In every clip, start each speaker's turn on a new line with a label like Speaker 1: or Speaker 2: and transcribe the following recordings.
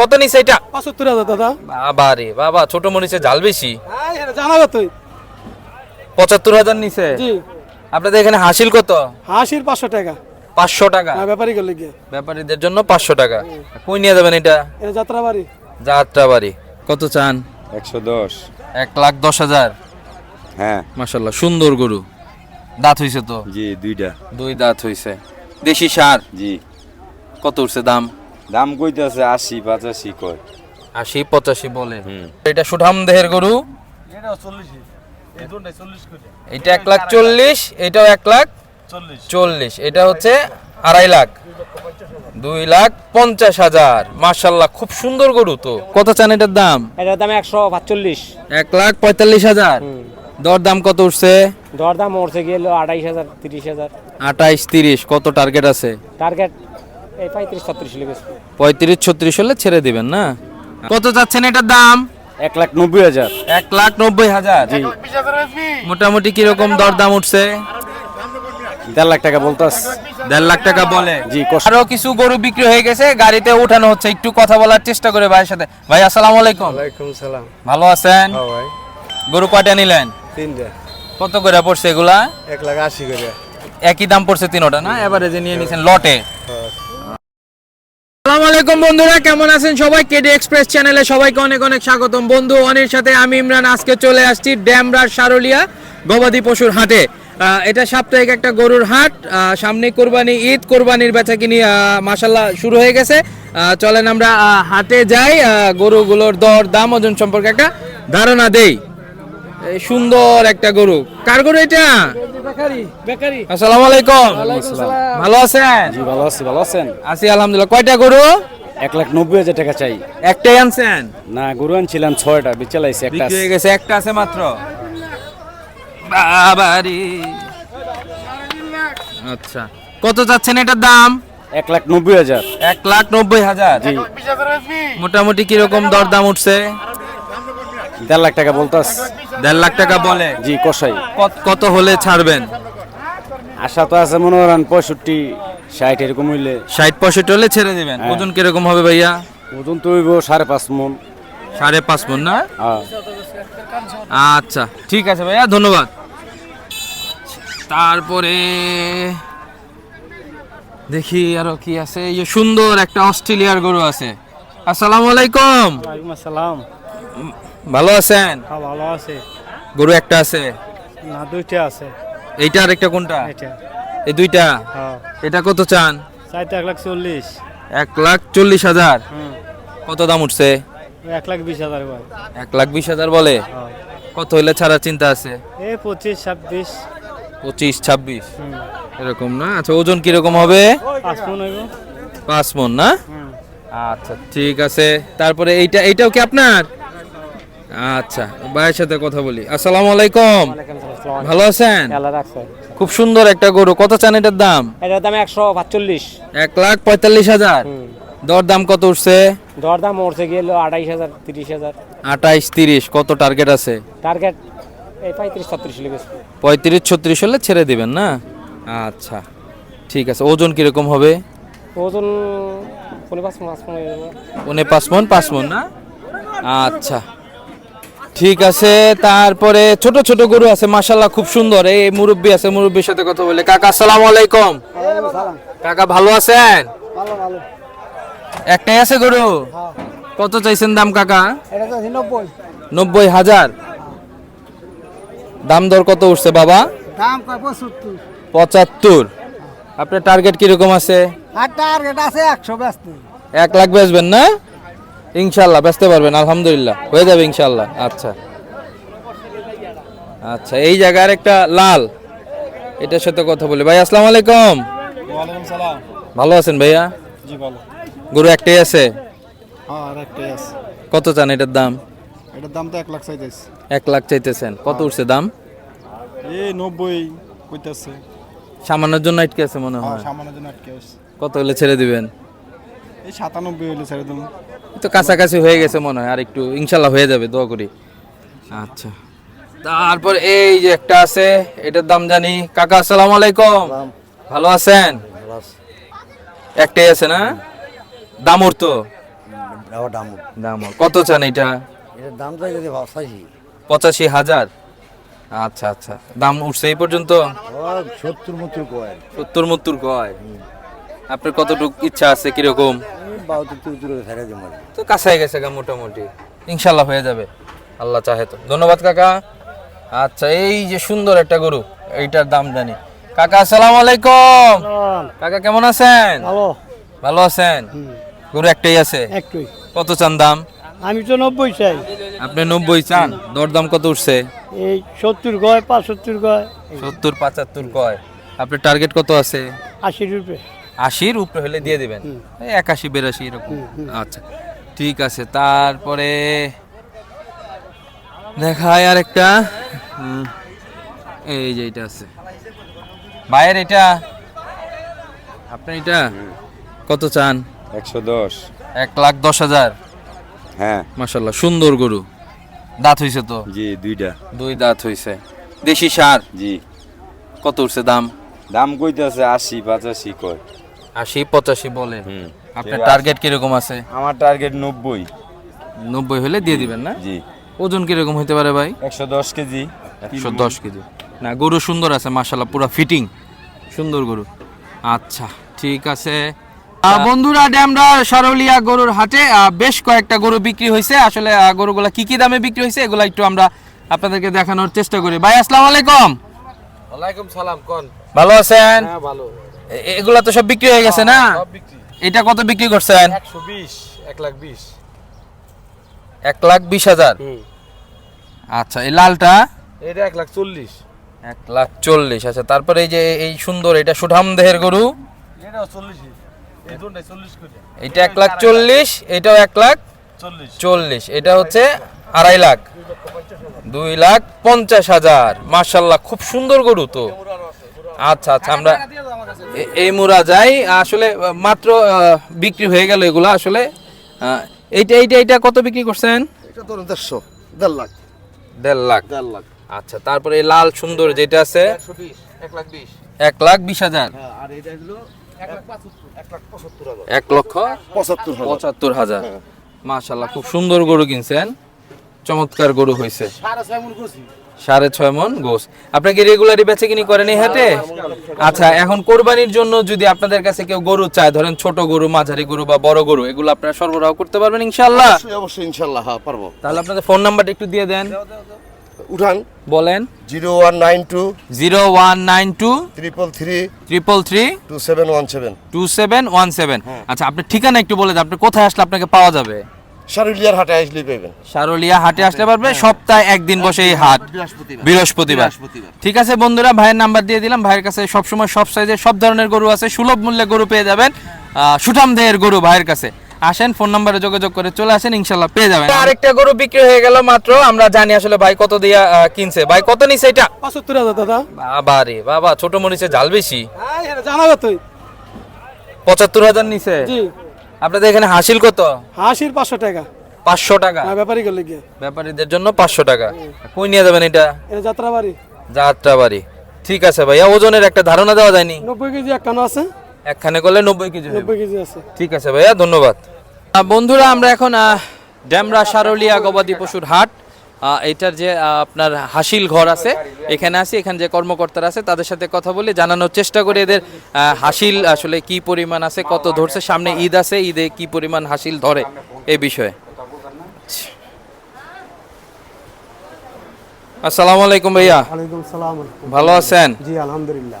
Speaker 1: কত নিছে এটা?
Speaker 2: পঁচাত্তর হাজার দাদা।
Speaker 1: বাবা রে বাবা ছোট মরিচে জাল বেশি।
Speaker 2: হ্যাঁ জানাব তুই।
Speaker 1: পঁচাত্তর হাজার নিছে?
Speaker 2: জি।
Speaker 1: আপনাদের এখানে হাসিল কত?
Speaker 2: হাসির পাঁচশো টাকা।
Speaker 1: পাঁচশো টাকা?
Speaker 2: হ্যাঁ ব্যাপারই করলে গিয়ে।
Speaker 1: ব্যাপারীদের জন্য পাঁচশো টাকা। কই নিয়ে যাবেন এটা?
Speaker 2: এটা যাত্রা বাড়ি
Speaker 1: যাত্রা বাড়ি কত চান?
Speaker 3: একশো দশ।
Speaker 1: এক লাখ দশ হাজার।
Speaker 3: হ্যাঁ।
Speaker 1: মাসাল্লাহ সুন্দর গরু। দাঁত হইছে তো?
Speaker 3: জি দুইটা।
Speaker 1: দুই দাঁত হইছে। দেশি সার?
Speaker 3: জি।
Speaker 1: কত উঠছে দাম?
Speaker 3: দাম কইতেছে আশি পঁচাশি কয়।
Speaker 1: আশি পঁচাশি বলে।
Speaker 3: হুম।
Speaker 1: এটা সুঠাম দেহের গরু। এটা এক লাখ চল্লিশ এটাও এক লাখ চল্লিশ। এটা হচ্ছে আড়াই লাখ। দুই লাখ পঞ্চাশ হাজার। মার্শাল্লাহ খুব সুন্দর গরু তো। কত চান এটার দাম?
Speaker 4: এটার দাম একশো পাঁচচল্লিশ।
Speaker 1: এক লাখ পঁয়তাল্লিশ হাজার। দর দাম কত উঠছে?
Speaker 4: দর দাম উঠছে গেল আড়াইশ হাজার তিরিশ হাজার।
Speaker 1: আঠাইশ তিরিশ। কত টার্গেট আছে?
Speaker 4: টার্গেট পঁয়ত্রিশ ছত্রিশ লেগেছে
Speaker 1: পঁয়ত্রিশ ছত্রিশ হলে ছেড়ে দিবেন না? কত চাচ্ছেন এটার দাম?
Speaker 3: এক লাখ নব্বই হাজার।
Speaker 1: এক লাখ নব্বই হাজার? মোটামুটি কীরকম দর দাম উঠছে?
Speaker 3: দেড় লাখ টাকা বলতাস
Speaker 1: দেড় লাখ টাকা বলে।
Speaker 3: জি,
Speaker 1: আরও কিছু গরু বিক্রি হয়ে গেছে গাড়িতে উঠানো হচ্ছে। একটু কথা বলার চেষ্টা করে ভাইয়ের সাথে। ভাই আসসালামু আলাইকুম।
Speaker 2: সালাম।
Speaker 1: ভালো আছেন? গরু কয়টা নিলেন?
Speaker 2: তিনটা।
Speaker 1: কত করে পড়ছে এগুলা?
Speaker 2: এক লাখ আশি করে।
Speaker 1: একই দাম পড়ছে তিনোটা না? এবারে যে নিয়ে নিছেন লটে। আসসালামু আলাইকুম বন্ধুরা, কেমন আছেন সবাই? কেডি এক্সপ্রেস চ্যানেলে সবাইকে অনেক অনেক স্বাগতম। বন্ধু অনির সাথে আমি ইমরান, আজকে চলে আসছি ড্যামরার সারুলিয়া গবাদি পশুর হাটে। এটা সাপ্তাহিক একটা গরুর হাট। সামনে কোরবানি ঈদ, কোরবানির বেচা কিনি মাসাল্লাহ শুরু হয়ে গেছে। চলেন আমরা হাটে যাই। গরুগুলোর দর, দাম, ওজন সম্পর্কে একটা ধারণা দেই। সুন্দর একটা গরু। কার গরু এটা? আসসালামু আলাইকুম। ভালো আছেন?
Speaker 3: জি ভালো আছি ভালো আছেন?
Speaker 1: আছি আলহামদুলিল্লাহ। কয়টা গরু?
Speaker 3: এক লাখ নব্বই হাজার টাকা চাই।
Speaker 1: একটাই আনছেন?
Speaker 3: না গরু আনছিলাম ছয়টা বেচালাইছি একটা
Speaker 1: হয়ে গেছে একটা আছে মাত্র। বাবারি। আচ্ছা। কত যাচ্ছেন এটার দাম?
Speaker 3: এক লাখ নব্বই হাজার।
Speaker 1: এক লাখ নব্বই হাজার। মোটামুটি কীরকম দর দাম উঠছে?
Speaker 3: দেড় লাখ টাকা বলতাস?
Speaker 1: দেড় লাখ টাকা বলে?
Speaker 3: জি কষাই
Speaker 1: কত- কত হলে ছাড়বেন?
Speaker 3: আশা তো আছে মনে করেন পঁয়ষট্টি ষাট এরকম হইলে।
Speaker 1: ষাট পঁয়ষট্টি হলে ছেড়ে দিবেন।
Speaker 3: হ্যাঁ।
Speaker 1: ওজন কীরকম হবে ভাইয়া?
Speaker 3: ওজন তো হইব সাড়ে পাঁচ মন।
Speaker 1: সাড়ে পাঁচ মন না?
Speaker 3: হ্যাঁ।
Speaker 1: আচ্ছা ঠিক আছে ভাইয়া ধন্যবাদ। তারপরে দেখি আরও কি আছে। এই সুন্দর একটা অস্ট্রেলিয়ার গরু আছে। আসসালামু আলাইকুম।
Speaker 2: ওয়ালাইকুম আসসালাম।
Speaker 1: ভালো আছেন?
Speaker 2: হ্যাঁ ভালো আছে।
Speaker 1: গরু একটা আছে?
Speaker 2: না দুইটা আছে।
Speaker 1: এইটা আর একটা কোনটা?
Speaker 2: এটা
Speaker 1: এই দুইটা?
Speaker 2: হ্যাঁ।
Speaker 1: এটা কত চান?
Speaker 2: চাইতে এক লাখ চল্লিশ।
Speaker 1: এক লাখ চল্লিশ হাজার।
Speaker 2: হুম।
Speaker 1: কত দাম উঠছে?
Speaker 2: এক লাখ বিশ হাজার ভাই।
Speaker 1: এক লাখ বিশ হাজার বলে?
Speaker 2: হ্যাঁ।
Speaker 1: কত হইলে ছাড়া চিন্তা আছে?
Speaker 2: এ পঁচিশ ছাব্বিশ।
Speaker 1: পঁচিশ ছাব্বিশ।
Speaker 2: হুম।
Speaker 1: এরকম না? আচ্ছা ওজন কীরকম হবে?
Speaker 2: পাঁচ মন হইব।
Speaker 1: পাঁচ মন না?
Speaker 2: হুম।
Speaker 1: আচ্ছা ঠিক আছে। তারপরে এইটা এইটাও কি আপনার? আচ্ছা ভাইয়ের সাথে কথা বলি। আসসালামু আলাইকুম। ভালো আছেন? খুব সুন্দর একটা গরু। কত চান এটার দাম?
Speaker 4: এটার দাম একশো পাঁচচল্লিশ।
Speaker 1: এক লাখ পঁয়তাল্লিশ হাজার। দর দাম কত উঠছে?
Speaker 4: দর দাম উঠছে গেল আড়াইশ হাজার তিরিশ হাজার।
Speaker 1: আঠাইশ তিরিশ কত টার্গেট আছে?
Speaker 4: টার্গেট এই পঁয়ত্রিশ ছত্রিশ লেগেছে
Speaker 1: পঁয়ত্রিশ ছত্রিশ হলে ছেড়ে দিবেন না? আচ্ছা ঠিক আছে। ওজন কীরকম হবে?
Speaker 4: ওজন পনেরো পাঁচ মন
Speaker 1: পাঁচ মন না? আচ্ছা। ঠিক আছে তারপরে ছোট ছোট গরু আছে মাশাল্লাহ খুব সুন্দর। এই মুরব্বী আছে মুরব্বীর সাথে কথা বলে। কাকা আসসালামু আলাইকুম। কাকা ভালো আছেন? একটাই আছে গরু? কত চাইছেন দাম কাকা?
Speaker 2: নব্বই
Speaker 1: হাজার। দাম দর কত উঠছে বাবা?
Speaker 2: পঁচাত্তর।
Speaker 1: পঁচাত্তর আপনার টার্গেট কীরকম আছে?
Speaker 2: টার্গেট আছে একশো
Speaker 1: এক লাখ বেচবেন না? ইনশাল্লাহ বেচতে পারবেন আলহামদুলিল্লাহ। হয়ে যাবে ইনশাল্লাহ আচ্ছা। আচ্ছা এই জায়গার একটা লাল এটার সাথে কথা বলি। ভাই আসসালাম আলাইকুম। ভালো আছেন ভাইয়া? গরু একটাই আছে?
Speaker 2: হ্যাঁ একটাই আছে।
Speaker 1: কত চান এটার দাম?
Speaker 2: এটার দাম তো এক লাখ চাইতেছে।
Speaker 1: এক লাখ চাইতেছেন। কত উঠছে দাম?
Speaker 2: এই নব্বই কইতেছে।
Speaker 1: সামান্যর জন্য আটকে আছে মনে হয়।
Speaker 2: সামান্য জন্য আটকে আসছে
Speaker 1: কত হলে ছেড়ে দিবেন?
Speaker 2: এই সাতানব্বই হইলে ছেড়ে দেবো
Speaker 1: তো কাছাকাছি হয়ে গেছে মনে হয় আর একটু ইনশাল্লাহ হয়ে যাবে দোয়া করি। আচ্ছা। তারপর এই যে একটা আছে এটার দাম জানি। কাকা আসসালামু আলাইকুম। ভালো আছেন? একটাই আছে না? দাম তো।
Speaker 5: আবার দাম
Speaker 1: দাম কত চান এটা?
Speaker 5: দাম
Speaker 1: পঁচাশি। হাজার? আচ্ছা আচ্ছা। দাম উঠছে এই পর্যন্ত?
Speaker 5: সত্তর মত্তর কয়।
Speaker 1: সত্তর মত্তর কয়। আপনার কতটুকু ইচ্ছা আছে কীরকম? তো কাছাই গেছে গা মোটামুটি। ইনশাল্লাহ হয়ে যাবে। আল্লাহ চাহে তো। ধন্যবাদ কাকা। আচ্ছা এই যে সুন্দর একটা গরু এইটার দাম জানি। কাকা আসসালামু আলাইকুম। কাকা কেমন আছেন?
Speaker 6: ভালো।
Speaker 1: ভালো আছেন? গরু একটাই আছে?
Speaker 6: একটুই।
Speaker 1: কত চান দাম?
Speaker 6: আমি তো নব্বই চাই।
Speaker 1: আপনি নব্বই চান? দরদাম কত উঠছে?
Speaker 6: এই সত্তর গয় পাঁচাত্তর গয়
Speaker 1: সত্তর পঁচাত্তর কয়। আপনার টার্গেট কত আছে?
Speaker 6: আশি রুপে।
Speaker 1: আশির উপরে হলে দিয়ে দেবেন। এই একাশি বেরাশি এরকম। আচ্ছা ঠিক আছে। তারপরে দেখায় আর একটা এই যে এটা আছে। ভাইয়ের এটা? আপনি এটা? কত চান?
Speaker 3: একশো দশ।
Speaker 1: এক লাখ দশ হাজার।
Speaker 3: হ্যাঁ।
Speaker 1: মাসাল্লাহ সুন্দর গরু। দাঁত হইছে তো?
Speaker 3: জি দুইটা।
Speaker 1: দুই দাঁত হইছে। দেশি সার?
Speaker 3: জি।
Speaker 1: কত উঠছে দাম?
Speaker 3: দাম কইতেছে আশি পঁচাশি কয়।
Speaker 1: আশি পঁচাশি বলেন।
Speaker 3: হুম।
Speaker 1: আপনার টার্গেট কীরকম আছে?
Speaker 3: আমার টার্গেট নব্বই।
Speaker 1: নব্বই হলে দিয়ে দিবেন না?
Speaker 3: জি।
Speaker 1: ওজন কীরকম হইতে পারে ভাই?
Speaker 3: একশো দশ কেজি।
Speaker 1: একশো দশ কেজি। না গরু সুন্দর আছে মাশাল্লাহ পুরো ফিটিং সুন্দর গরু। আচ্ছা ঠিক আছে। বন্ধুরা ড্যামরা সরলিয়া গরুর হাটে আহ, বেশ কয়েকটা গরু বিক্রি হয়েছে আসলে গরুগুলা কি কি দামে বিক্রি হয়েছে এগুলা একটু আমরা আপনাদেরকে দেখানোর চেষ্টা করি। ভাই আসসালামু আলাইকুম।
Speaker 4: ওয়ালাইকুম সালাম কোন?
Speaker 1: ভালো আছেন?
Speaker 4: হ্যাঁ ভালো।
Speaker 1: এগুলা তো সব বিক্রি হয়ে গেছে না? এটা কত বিক্রি করছেন?
Speaker 4: একশো বিশ এক লাখ বিশ।
Speaker 1: এক লাখ বিশ হাজার? আচ্ছা এই লালটা?
Speaker 4: এটা এক লাখ চল্লিশ।
Speaker 1: এক লাখ চল্লিশ আচ্ছা তারপরে এই যে এই সুন্দর এটা সুঠাম দেহের গরু?
Speaker 4: এটাও চল্লিশ।
Speaker 1: এটা এক লাখ চল্লিশ এটাও এক লাখ
Speaker 4: চল্লিশ
Speaker 1: এটা হচ্ছে আড়াই লাখ। দুই লাখ পঞ্চাশ হাজার। মার্শাল্লাহ খুব সুন্দর গরু তো। আচ্ছা আচ্ছা আমরা এই মুরা যাই আসলে মাত্র আহ, বিক্রি হয়ে গেল এগুলো আসলে। এইটা এইটা এইটা কত বিক্রি করছেন?
Speaker 5: এটা তো দেড়শো দেড় লাখ।
Speaker 1: দেড় লাখ?
Speaker 5: দেড় লাখ।
Speaker 1: আচ্ছা তারপরে এই লাল সুন্দর যেটা আছে?
Speaker 4: এক লাখ বিশ।
Speaker 1: হাজার।
Speaker 5: আর এটা হলো
Speaker 4: এক
Speaker 1: লক্ষ
Speaker 5: পঁচাত্তর
Speaker 1: পঁচাত্তর হাজার। মাশাল্লাহ খুব সুন্দর গরু কিনছেন। চমৎকার গরু হয়েছে।
Speaker 4: সাড়ে ছয় মন
Speaker 1: গোস। আপনি কি রেগুলারই বেচে কিনি করেন এই হাটে? আচ্ছা এখন কোরবানির জন্য যদি আপনাদের কাছে কেউ গরু চায় ধরেন ছোট গরু মাঝারি গরু বা বড় গরু এগুলো আপনারা সরবরাহ করতে পারবেন ইনশাল্লাহ
Speaker 5: অবশ্যই অবশ্যই ইনশাল্লাহ হ্যাঁ পারব।
Speaker 1: তাহলে আপনাদের ফোন নাম্বারটা একটু দিয়ে দেন।
Speaker 5: উঠান।
Speaker 1: বলেন।
Speaker 5: Zero one nine two
Speaker 1: zero one nine two
Speaker 5: triple three
Speaker 1: triple three
Speaker 5: two seven one seven.
Speaker 1: Two seven one seven. আচ্ছা আপনার ঠিকানা একটু বলে দেন আপনি কোথায় আসলে আপনাকে পাওয়া যাবে?
Speaker 5: শারুলিয়ার হাটে আসলেই পাবেন
Speaker 1: সারুলিয়া হাটে আসতে পারবে সপ্তাহে একদিন বসে এই হাট।
Speaker 5: বৃহস্পতিবার।
Speaker 1: ঠিক আছে বন্ধুরা ভাইয়ের নাম্বার দিয়ে দিলাম। ভাইয়ের কাছে সবসময় সব সাইজের সব ধরনের গরু আছে সুলভ মূল্যে গরু পেয়ে যাবেন সুঠাম দেহের গরু ভাইয়ের কাছে। আসেন ফোন নাম্বারে যোগাযোগ করে চলে আসেন ইনশাল্লাহ পেয়ে যাবেন। আরেকটা গরু বিক্রি হয়ে গেল মাত্র আমরা জানি আসলে ভাই কত দিয়া কিনছে। ভাই কত নিছে এটা?
Speaker 6: পঁচাত্তর হাজার দাদা।
Speaker 1: বাবা রে বাবা ছোট মরিচে জাল বেশি।
Speaker 6: হ্যাঁ জানা তুই
Speaker 1: পঁচাত্তর হাজার নিছে?
Speaker 6: জি।
Speaker 1: আপনাদের এখানে হাসিল কত?
Speaker 6: হাসির পাঁচশো টাকা।
Speaker 1: পাঁচশো টাকা।
Speaker 6: ব্যাপারী গেলে করলে গিয়ে।
Speaker 1: ব্যাপারীদের জন্য পাঁচশো টাকা। কই নিয়ে যাবেন এটা?
Speaker 6: এটা যাত্রা বাড়ি
Speaker 1: যাত্রা বাড়ি ঠিক আছে ভাইয়া ওজনের একটা ধারণা দেওয়া যায়নি?
Speaker 6: নব্বই কেজি একখানে আছে।
Speaker 1: একখানে করলে নব্বই কেজি
Speaker 6: নব্বই কেজি আছে।
Speaker 1: ঠিক আছে ভাইয়া ধন্যবাদ। বন্ধুরা আমরা এখন ড্যামরা সারলিয়া গবাদি পশুর হাট। এটার যে আপনার হাসিল ঘর আছে এখানে আছি এখানে যে কর্মকর্তারা আছে তাদের সাথে কথা বলে জানানোর চেষ্টা করি এদের হাসিল আসলে কি পরিমাণ আছে কত ধরছে সামনে ঈদ আছে ঈদে কি পরিমাণ হাসিল ধরে এ বিষয়ে। আসসালামু আলাইকুম ভাইয়া। ভালো আছেন?
Speaker 6: জি আলহামদুলিল্লাহ।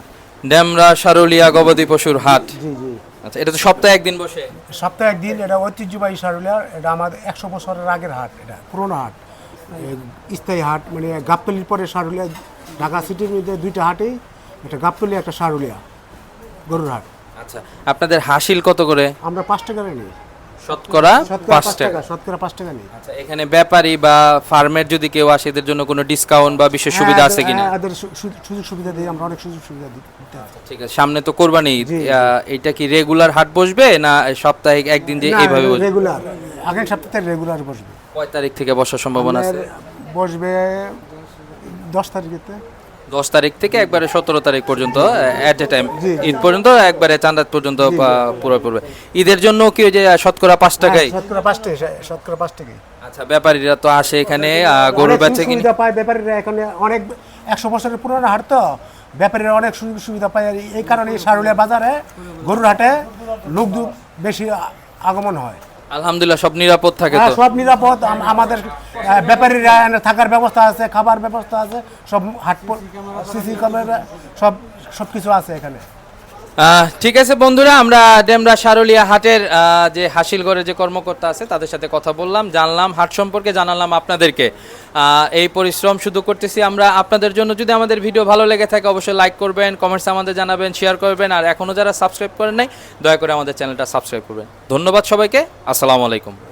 Speaker 1: ড্যামরা সারলিয়া গবাদি পশুর হাট।
Speaker 6: জি জি।
Speaker 1: আচ্ছা এটা তো সপ্তাহে একদিন বসে?
Speaker 6: সপ্তাহে একদিন এটা ঐতিহ্যবাহী সারুলিয়ার এটা আমাদের একশো বছরের আগের হাট এটা পুরোনো হাট। স্থায়ী হাট মানে গাবতলির পরে সারুলিয়া ঢাকা সিটির মধ্যে দুইটা হাটেই একটা গাবতলি একটা সারুলিয়া গরুর হাট।
Speaker 1: আচ্ছা আপনাদের হাসিল কত করে?
Speaker 6: আমরা পাঁচ টাকা নিই।
Speaker 1: শতকরা পাঁচ টাকা।
Speaker 6: শতকরা পাঁচ টাকা নিই।
Speaker 1: আচ্ছা এখানে ব্যাপারী বা ফার্মের যদি কেউ আসে এদের জন্য কোনো ডিসকাউন্ট বা বিশেষ সুবিধা আছে কিনা?
Speaker 6: হ্যাঁ, এদের সুযোগ সুবিধা দিই আমরা অনেক সুযোগ সুবিধা দিই।
Speaker 1: ঠিক আছে সামনে তো কোরবানি এটা কি রেগুলার হাট বসবে না সাপ্তাহিক একদিন যে এইভাবে
Speaker 6: রেগুলার আগের সপ্তাহে রেগুলার বসবে।
Speaker 1: কয় তারিখ থেকে বসার সম্ভাবনা আছে?
Speaker 6: বসবে দশ তারিখেতে।
Speaker 1: দশ তারিখ থেকে একবারে সতেরো তারিখ পর্যন্ত অ্যাট এ টাইম ঈদ পর্যন্ত একবারে চান্দাত পর্যন্ত পুরো পড়বে ঈদের জন্য কি ওই যে শতকরা পাঁচ টাকাই
Speaker 6: হ্যাঁ, শতকরা পাঁচ টাকা শতকরা পাঁচ টাকাই
Speaker 1: আচ্ছা ব্যাপারীরা তো আসে এখানে গরু বেচে কিনে?
Speaker 6: পায় ব্যাপারীরা এখানে অনেক একশো বছরের পুরনো হাট তো। ব্যাপারীরা অনেক সুযোগ সুবিধা পায়। আর এই কারণে সারুলিয়া বাজারে গরুর হাটে লোক বেশি আগমন হয়।
Speaker 1: আলহামদুলিল্লাহ সব নিরাপদ থাকে
Speaker 6: হ্যাঁ,
Speaker 1: তো?
Speaker 6: সব নিরাপদ। আমাদের ব্যাপারীরা থাকার ব্যবস্থা আছে খাবার ব্যবস্থা আছে সব হাট সিসি ক্যামেরা সব সব কিছু আছে এখানে।
Speaker 1: ঠিক আছে বন্ধুরা, আমরা ডেমরা সারলিয়া হাটের যে হাসিলগড়ের যে কর্মকর্তা আছে, তাদের সাথে কথা বললাম, জানলাম, হাট সম্পর্কে জানালাম আপনাদেরকে। এই পরিশ্রম শুধু করতেছি আমরা। আপনাদের জন্য যদি আমাদের ভিডিও ভালো লেগে থাকে, অবশ্যই লাইক করবেন কমেন্টস আমাদের জানাবেন শেয়ার করবেন, আর এখনও যারা সাবস্ক্রাইব করেন নাই, দয়া করে আমাদের চ্যানেলটা সাবস্ক্রাইব করবেন। ধন্যবাদ সবাইকে, আসসালামু আলাইকুম।